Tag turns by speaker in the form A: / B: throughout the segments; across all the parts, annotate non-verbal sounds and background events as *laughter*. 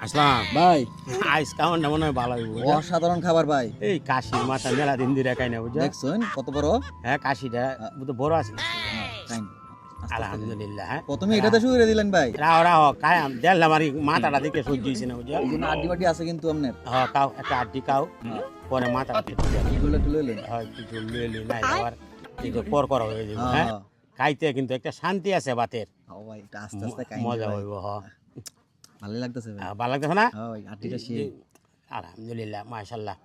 A: আসলাম।
B: ভাই।
A: আইস কাউন্টটা মনে হয় ভালো হইব
B: অসাধারণ খাবার ভাই।
A: এই কাশির মাথা মেলা দিন ধরে খাই না বুঝছ
B: দেখছেন কত বড়?
A: হ্যাঁ কাশিটা তো বড় আছে
B: হ্যাঁ, খাইন। আস্তে আস্তে।
A: আলহামদুলিল্লাহ হ্যাঁ।
B: প্রথমে এটাতে শুরু দিলেন ভাই।
A: রাও রাও কায়াম দেখলাম আর মাথাটা দিকে সহ্য হয়েছে না বুঝছ
B: এই জন্য আড্ডি বাড্ডি আছে কিন্তু আপনার।
A: হ্যাঁ একটা আড্ডি কাউ
B: হ্যাঁ।
A: পরে মাথাটা দিকে
B: তুলে তুলে এলেন
A: হয় কিছু আবার পর করা হয়ে যাবে
B: হ্যাঁ,
A: হ্যাঁ।
B: হ্যাঁ।
A: খাইতে কিন্তু একটা শান্তি আছে বাতের মজা হইব হ।
B: ভালো লাগতেছে
A: ভালো না? আলহামদুলিল্লাহ মাশাল্লাহ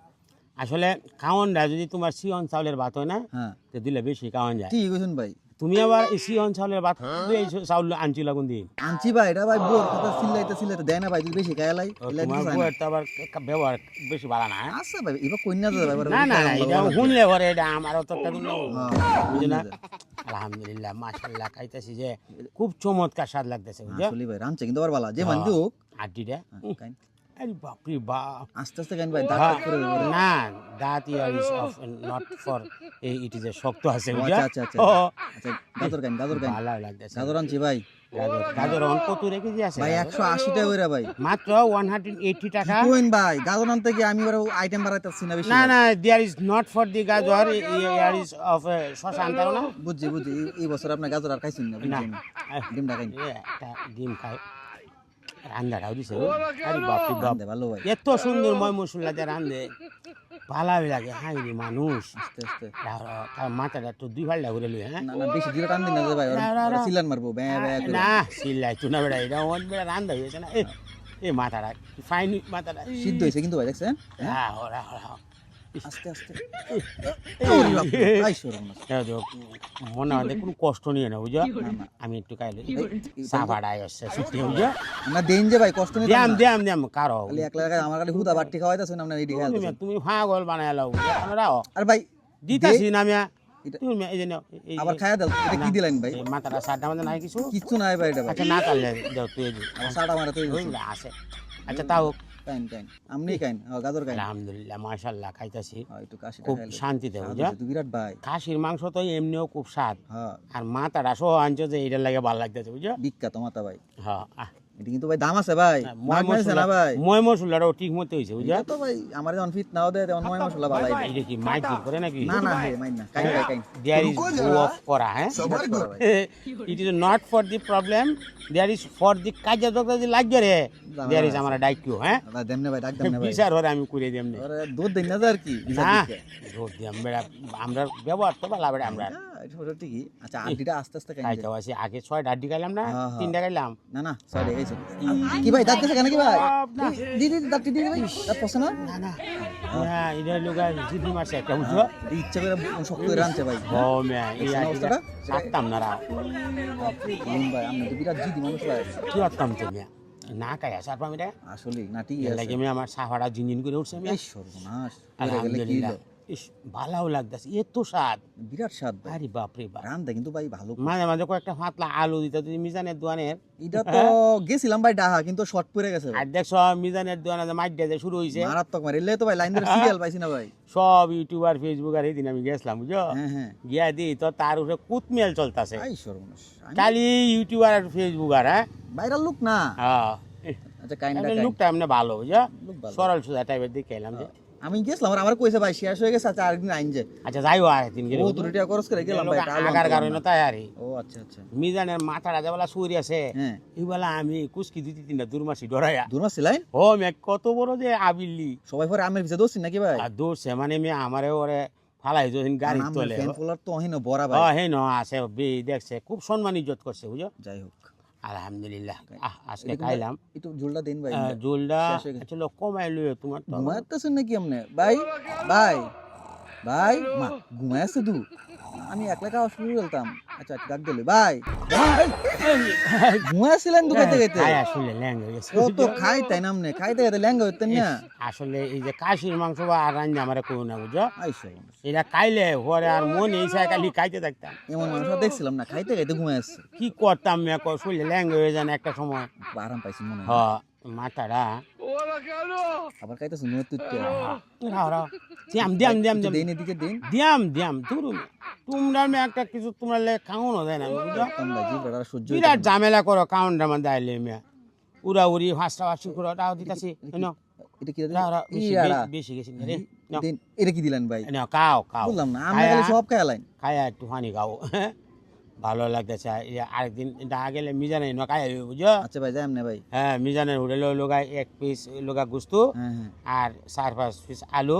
A: আসলে খাওয়ানটা যদি তোমার সিয়ন চাউলের ভাত হয় না
B: হ্যাঁ।
A: তো দিলে বেশি খাওয়ান যায়।
B: ঠিক কইছেন ভাই?
A: তুমি আবার এই সিয়ন চাউলের ভাত এই চাউল আনছি লাগুন দিন
B: আনছি ভাই এটা ভাই বোর কথা সিলাইতে সিলাইতে দেয় না ভাই বেশি খাইলাই
A: তোমার বউয়ের তো আবার ব্যবহার বেশি ভালো না হ্যাঁ?
B: আচ্ছা ভাই এবার কইনা যাবে
A: না না এটা শুনলে ঘরে এটা আমারও তো একটা
B: হ্যাঁ,
A: বুঝি না। আলহামদুলিল্লাহ মাশাল্লাহ খাইতেছি যে খুব চমৎকার স্বাদ লাগতেছে
B: বুঝলি ভাই রানছে কিন্তু আবার ভালো যে
A: আড্ডিটা
B: হ্যাঁ, খাইন।
A: আরে বাপরে বাপ
B: আস্তে আস্তে খাইন ভাই দাঁত
A: হ্যাঁ,
B: করে।
A: না দাঁত year is of not for it is a শক্ত আছে
B: ও,
A: বুঝছ
B: আচ্ছা আচ্ছা আচ্ছা।
A: ও।
B: আচ্ছা গাজর খাইন গাজর খাইন
A: ভালো লাগতেছে।
B: গাজর আনছি ভাই।
A: গাজর গাজর এখন কত রেখে আছে
B: ভাই
A: গাজর?
B: একশো আশি টাকা করে ভাই।
A: মাত্র ওয়ান হান্ড্রেড এইটি টাকা।
B: কইন ভাই গাজর আনতে গিয়ে আমি এবার আইটেম বাড়াইতেছি না বেশি
A: না না there is not for the গাজর ইয়ার ইজ অফ শশা আনতারো না?
B: বুঝছি বুঝছি এই- এই বছর আপনার গাজর আর খাইছেন না
A: ডিম খাই। রান্নাটাও দিছে ও। আরে বাপ।
B: দে ভালো ভাই।
A: এত সুন্দর ময় মশলা দিয়ে রান্ধে ভালোই লাগে হাই রে মানুষ। তার মাথাটা একটু দুই ফাল্টা করে লই হ্যাঁ?
B: না বেশি দিলে টান দিন না ভাই। সিলান মারবো ব্যাঁ ব্যাঁ
A: না সিলাই তু না বেড়া এটা অন বেড়া রান্ধা হয়েছে না। এ এ মাথাটা ফাইন মাথাটা।
B: সিদ্ধ হয়েছে কিন্তু ভাই দেখছেন?
A: হ্যাঁ ওরা ওরা
B: আস্তে আস্তে।
A: মনে হয় কোনো কষ্ট নিয়ে না বুঝো
B: না, না।
A: আমি একটু
B: এই- এই-
A: সাফাটাই আসছে সত্যি বুঝো
B: না দেন যে ভাই কষ্ট নিতে
A: দিয়াম দিয়াম দিয়াম
B: কারও। একলা আমার খালি হুদা বাট্টি খাওয়াইতেছেন আপনার এদিকে
A: তুমি
B: খেয়াল
A: তুমি পাগল বানায় লাও আমরাও
B: আর ভাই
A: দিতাছি না
B: এটা-
A: তুমি এই যে
B: আবার খায়া দাও এটা কি দিলেন ভাই?
A: এই মাথাটা নাই কিছু?
B: নাই ভাই এটা
A: আচ্ছা না দাও তুই
B: সাটা মারা তুই
A: ওইগুলো আছে। আচ্ছা তাও
B: কাইন কাইন আমনি কাইন গাজর কাইন
A: আলহামদুলিল্লাহ মাশাল্লাহ খাইতাছি।
B: একটু কাশি
A: খুব শান্তিতে বুঝো?
B: বিরাট ভাই।
A: খাসির মাংস তো এমনিও খুব স্বাদ।
B: হ্যাঁ।
A: আর মাথাটা সহ আনছো যে এটার লাগে ভালো লাগতেছে বুঝা?
B: বিখ্যাত মাতা ভাই।
A: হ্যাঁ
B: এটা কিন্তু ভাই দাম আছে ভাই।
A: ময়
B: মাছ
A: মশলা
B: ভাই?
A: ময় মশলাটাও ঠিক মতো হয়েছে বুঝছ
B: এটা তো ভাই আমার যখন ফিট নাও দেয় তখন ময় মশলা ভালো লাগে।
A: এটা কি মাইক করে নাকি?
B: না না হে মাইন না কাইন ভাই
A: দেয়ার ইজ গো অফ করা হ্যাঁ। It is not for the problem there is for the কাজে দোকা যদি লাগবে রে দেয়ার ইজ আমার ডাইকিউ হ্যাঁ?
B: ভাই দেমনে ভাই ডাক দেমনে ভাই।
A: বিচার হরে আমি করে
B: দুধ দেন না আর কি
A: না আমরা ব্যবহার তো ভালো বেড়া আমরা।
B: ঠিকই আচ্ছা আড্ডিটা আস্তে আস্তে কাইন
A: খাইতে আসি আগে ছয় ডাড্ডি খাইলাম না
B: হ্যাঁ, হ্যাঁ।
A: তিনটা খাইলাম
B: না না সরি গেছে কি? ভাই দাঁত গেছে কেন কি ভাই? দি দি দাঁত দি ভাই। দাঁত পছন্দ না?
A: না না। হ্যাঁ এটা লোকা জিদি মারছে একটা বুঝছ?
B: ইচ্ছা করে শক্ত করে রানছে ভাই।
A: ও ম্যা এই
B: অবস্থাটা?
A: সারতাম না রা।
B: ভাই আপনি তো বিরাট জিদি মানুষ ভাই।
A: কি তো মিয়া? না
B: আসলে না ঠিক আছে।
A: লাগে আমি আমার সাফাটা জিনজিন করে উঠছে
B: সর্বনাশ কি
A: আলহামদুলিল্লাহ? ইস ভালোও লাগতেছে। এত স্বাদ।
B: বিরাট স্বাদ
A: আরে বাপরে বাপ।
B: রান্দা কিন্তু ভাই ভালো
A: মাঝে মাঝে কয়েকটা পাতলা আলু দিত তুই মিজানের দোয়ানের
B: এটা তো গেছিলাম ভাই ডাহা কিন্তু শর্ট পড়ে গেছে
A: আর দেখছ মিজানের দোয়ানে যে মাইট দিয়ে শুরু হয়েছে
B: মারাত্মক মারি। তো ভাই লাইন ধরে সিরিয়াল পাইছি না ভাই।
A: সব ইউটিউবার ফেসবুক আর এই দিন আমি গেছিলাম বুঝো
B: হ্যাঁ হ্যাঁ।
A: গিয়া দি তো তার উপরে কুতমেল চলতেছে।
B: আই সর্বনাশ।
A: খালি ইউটিউবার আর ফেসবুক আর হ্যাঁ?
B: ভাইরাল লুক না।
A: হ্যাঁ।
B: আচ্ছা কাইন্ডা
A: লুকটা এমনি ভালো বুঝো
B: ভালো।
A: সরল সুদা টাইপের দেখে এলাম যে
B: আমি গেছিলাম আর আমার কইছে ভাই শেষ হয়ে গেছে আচ্ছা আরেকদিন আইন যে
A: আচ্ছা যাইও আর একদিন গেলে
B: ও তো রিটা খরচ করে গেলাম ভাই
A: আগার কারণে তাই আরে
B: ও আচ্ছা আচ্ছা।
A: মিজানের মাথাটা যেবেলা সুরি আছে
B: হ্যাঁ।
A: এইবেলা আমি কুচকি দুই তিনটা দুর্মাসি ডরাইয়া।
B: দূর মাস লাইন?
A: ও মে কত বড় যে আবিল্লি
B: সবাই পরে আমের ভিতরে দোষী নাকি ভাই?
A: আর দৌড়ছে মানে মে আমারে ওরে ফালাই যখন গাড়ি তোলে।
B: ফ্যান ফলোয়ার তো অহিন বড়া ভাই।
A: হে ন আছে বে দেখছে খুব সম্মান ইজ্জত করছে বুঝো?
B: যাই হোক।
A: আলহামদুলিল্লাহ। আহ, আজকে খাইলাম।
B: একটু ঝোলটা দিন ভাই ঝোলটা।
A: আসলে কমাই লইও তোমার তো।
B: ঘুমাইতেছেন নাকি আপনি? ভাই ভাই ভাই মা ঘুমাইছে দু আমি একলা খাওয়া শুরু করতাম। আচ্ছা আচ্ছা ডাক দিলে ভাই ঘুমাইছিলেন দুকাইতে গাইতে
A: খাই আসলে ল্যাঙ্গ গেছে।
B: ও তো খাই তাই না আপনি খাইতে গাইতে ল্যাঙ্গা হইতেন না।
A: আসলে এই যে কাশির মাংস বা আর রান্না আমার কেউ না বুঝো? এটা খাইলে পরে আর মন এই খালি খাইতে থাকতাম।
B: এমন মানুষ দেখছিলাম না খাইতে খাইতে ঘুমাই আসছে।
A: কি করতাম মে শরীরে ল্যাঙ্গ হয়ে যান একটা সময়?
B: আরাম পাইছি মনে
A: হ
B: হয়
A: মাথাটা।
B: আবার খাইতেছে মনে তুই
A: দিয়াম দিয়াম দিয়াম দিয়াম।
B: দিন এদিকে দিন।
A: দিয়াম দিয়াম তুরু তোমরা একটা কিছু তোমরা লে খাওয়ানো দেয় না বিরাট ঝামেলা করো কাউন্টার মধ্যে আইলে উড়া উড়ি পাঁচটা পাঁচশো করে টাকা দিতেছি। এনো।
B: এটা কি
A: বেশি
B: ইয়াড়া।
A: বে- বেশি গেছি রে।
B: এটা কি দিলেন ভাই?
A: এনো কাও কাও
B: বললাম না আমরা সব খাইলাইন
A: খায়া একটু হানি খাও। *laughs* ভালো লাগতেছে আরেকদিন গেলে মিজানে ন খাই বুঝো
B: আচ্ছা ভাই যাই ভাই।
A: হ্যাঁ মিজানের হোটেলে লোগায় এক পিস লোগা গুস্তু
B: হ্যাঁ হ্যাঁ।
A: আর চার পাঁচ পিস আলু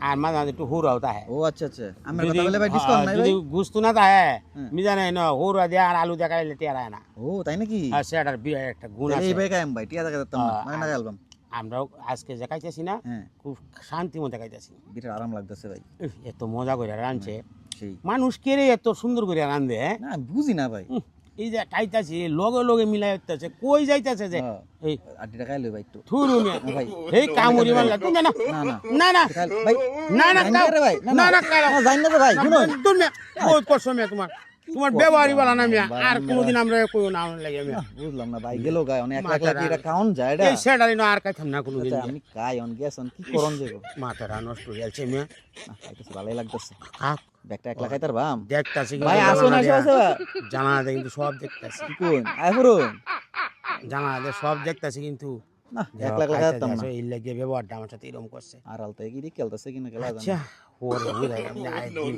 A: আর মাঝে মাঝে একটু হুরাও তাহে
B: ও আচ্ছা আচ্ছা। আমার কথা বলে ভাই ডিসকাউন্ট নাই
A: যদি
B: ভাই?
A: গুস্তু না তাহে
B: হ্যাঁ।
A: মিজানে ন হুরা দিয়ে আর আলু দেখা গেলে টেরায় না।
B: ও তাই নাকি?
A: আর সেটার বিরাট একটা গুণ আছে।
B: এই ভাই ভাই টিয়া দেখা মানে না। অ্যালবাম
A: আমরাও আজকে যে খাইতেছি না
B: হ্যাঁ।
A: খুব শান্তি মতো খাইতেছি।
B: বিরাট আরাম লাগতেছে ভাই।
A: এত মজা করে রাঁধছে। মানুষ কে রে এত সুন্দর করে রাঁধে হ্যাঁ?
B: না বুঝি না ভাই।
A: এই যে খাইতেছি লগে লগে মিলাই হইতেছে কই যাইতেছে যে?
B: হ্যাঁ,
A: এই
B: আড্ডিটা খাইলে ভাই একটু।
A: থুরু মিয়া
B: না ভাই।
A: এই কামুরি মারলা। তুমি না
B: না না
A: না। না
B: ভাই
A: না না খাও।
B: রে ভাই না
A: না।
B: না
A: না
B: জানি না ভাই শুনুন।
A: তুমি বহুত কষ্ট মিয়া তোমার। তোমার ব্যবহারই বলা না মিয়া। আর কোনোদিন আমরা কইও না আমার লাগে মিয়া।
B: বুঝলাম না ভাই গেল গায় অনেক একলা কি এটা কাউন যায় এটা
A: এই সেটারই না আর খাইতাম না কোনোদিন
B: আচ্ছা আমি কাই অন গেছন কি করন যাব
A: মাথাটা নষ্ট হয়ে যাচ্ছে মিয়া।
B: না খাইতেছে ভালোই লাগতেছে। ব্যাগটা একলা খাইতার বাম
A: দেখতাছি
B: ভাই আসুন আসো আসো।
A: জানা দে কিন্তু সব দেখতাছি।
B: কি কোন? আয় পুরুন
A: জানা দে সব দেখতাছি কিন্তু।
B: না একলা একলা খাইতাম না।
A: এই লাগে ব্যবহারটা আমার সাথে এরকম করছে।
B: আর আলতা কি রে খেলতেছে কিনা খেলা জানি।
A: আচ্ছা পরে বুঝাই আমি একদিন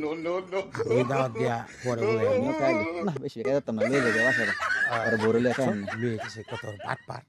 A: এই দাওয়াত দিয়া পরে বুঝাই
B: আমিও খাইলে। না বেশি খাইতাম না লয়ে যাবে বাসাটা আর বড় লেখা
A: মেয়ে কিছু কত বাট পার